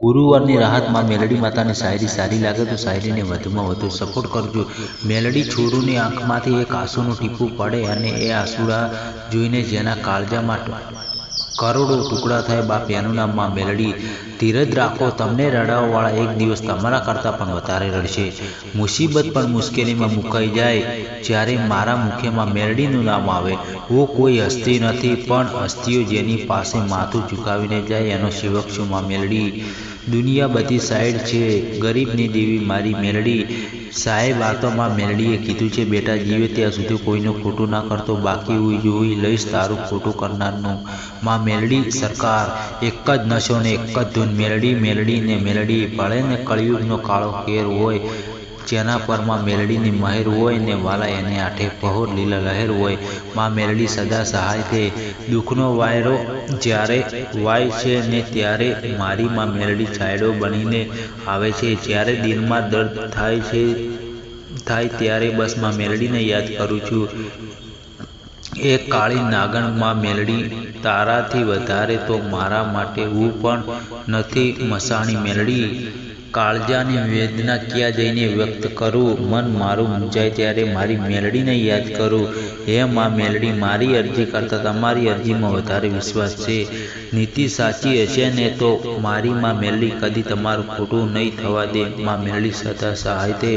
ગુરુવારની રાહતમાં મેલડી માતાની શાયરી સારી લાગે તો શાયરીને વધુમાં વધુ સપોર્ટ કરજો. મેલડી છોરુની આંખમાંથી એક આંસુનું ટીપું પડે અને એ આંસુડા જોઈને જેના કાળજામાં કરોડો ટુકડા થાય બાપ એનું નામમાં મેલડી. ધીરજ રાખો, તમને રડાવવાળા એક દિવસ તમારા કરતાં પણ વધારે રડશે. મુસીબત પણ મુશ્કેલીમાં મુકાઈ જાય. જ્યારે મારા મુખ્યમાં મેલડીનું નામ આવે, હું કોઈ હસ્તી નથી, પણ હસ્તીઓ જેની પાસે માથું ઝુકાવીને જાય એનો સેવક છું મેલડી. દુનિયા બધી સાઈડ છે. ગરીબની દેવી મારી મેલડી. સાહેબ, આ તો માં મેલડીએ કીધું છે, બેટા, જીવે ત્યાં સુધી કોઈનું ખોટું ના કરતો, બાકી હું જોઈ લઈશ તારું ખોટું કરનારનું. માં મેલડી, સરકાર, એક જ નશો ને એક જ ધૂન. મેલડી મેલડી ને મેલડી ભલે ને કળિયુગનો કાળો કેર હોય. જેના પરમાં મેલડીની મહેર હોય ને વાલા એને આઠે પહોર લીલા લહેર હોય. માં મેલડી સદા સહાય થે દુઃખનો વાયરો જ્યારે વાય છે ને ત્યારે મારી માં મેલડી છાયડો બનીને આવે છે. જ્યારે દિલમાં દર્દ થાય છે, થાય ત્યારે બસમાં મેલડીને યાદ કરું છું. એ કાળી નાગણમાં મેલડી તારાથી વધારે તો મારા માટે હું પણ નથી. મસાણી મેલડી કાળજાની વેદના ક્યાં જઈને વ્યક્ત કરું, મન મારું મૂંઝાય ત્યારે મારી મેલડીને યાદ કરું. હે માં, મેલડી, મારી અરજી કરતાં તમારી અરજીમાં વધારે વિશ્વાસ છે. નીતિ સાચી હશે ને તો મારી માં, મેલડી, કદી તમારું ખોટું નહીં થવા દે. માં, મેલડી સદા સહાય તે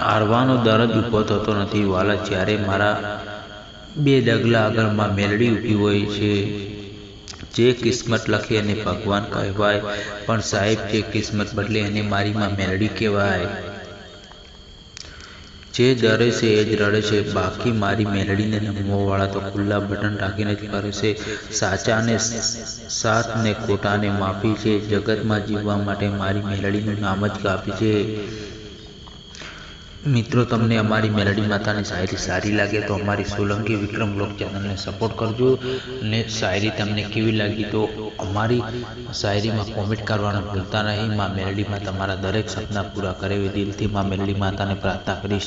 હારવાનો દરદ ઊભો થતો નથી. વાલા, જ્યારે મારા બે ડગલા આગળમાં મેલડી ઊભી હોય છે જે કિસ્મત લખે એને ભગવાન કહેવાય, પણ સાહેબ, જે કિસ્મત બદલે એને મારીમાં મેલડી કહેવાય. જે ડરે છે, એ જ રડે છે. બાકી મારી મેલડીને નમવાવાળા તો ખુલ્લા બટન રાખીને જ કરે છે. સાચાને સાતને ખોટાને માફી છે. જગતમાં જીવવા માટે મારી મેલડીનું નામ જ કાપી છે. મિત્રો, તમને અમારી મેલડી માતાની શાયરી સારી લાગે તો અમારી સોલંકી વિક્રમ બ્લોગ ચેનલને સપોર્ટ કરજો અને શાયરી તમને કેવી લાગી તો અમારી શાયરીમાં કોમેન્ટ કરવાનું ભૂલતા નહીં. માં મેલડીમાં તમારા દરેક સપના પૂરા કરે એવી દિલથી માં મેલડી માતાને પ્રાર્થના કરીશ.